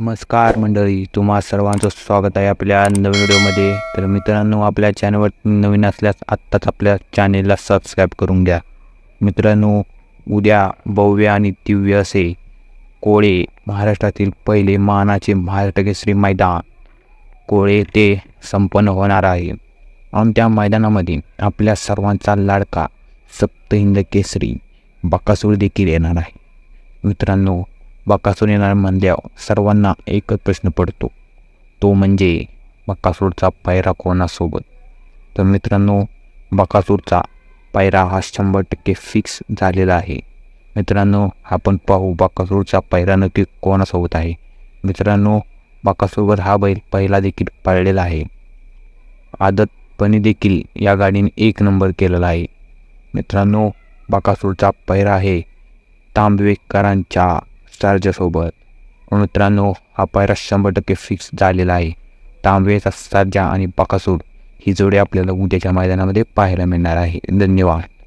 नमस्कार मंडळी तुम्हा सर्वांचं स्वागत आहे आपल्या नवीन व्हिडिओमध्ये. तर मित्रांनो आपल्या चॅनलवर नवीन असल्यास आत्ताच आपल्या चॅनेलला सबस्क्राईब करून घ्या. मित्रांनो उद्या भव्य आणि दिव्य असे कोळे महाराष्ट्रातील पहिले मानाचे महाराष्ट्र केसरी मैदान कोळे ते संपन्न होणार आहे. आणि त्या मैदानामध्ये आपल्या सर्वांचा लाडका सप्तहिंद केसरी बकासूर देखील येणार आहे. मित्रांनो बकासूर येणार म्हणल्यावर सर्वांना एकच प्रश्न पडतो. तो म्हणजे बकासूरचा पायरा कोणासोबत? तर मित्रांनो बकासूरचा पायरा हा शंभर टक्के फिक्स झालेला आहे. मित्रांनो आपण पाहू बकासूरचा पायरा नक्की कोणासोबत आहे. मित्रांनो बकासूरवर हा बैल पहिला देखील पाळलेला आहे. आदतपणे देखील या गाडीने एक नंबर केलेला आहे. मित्रांनो बकासूरचा पैरा आहे तांबवेकरांच्या सर्जासोबत मित्रांनो हा पैरा शंभर टक्के फिक्स झालेला आहे. तांबेचा सर्जा आणि बकासूर ही जोडी आपल्याला उद्याच्या मैदानामध्ये पाहायला मिळणार आहे. धन्यवाद.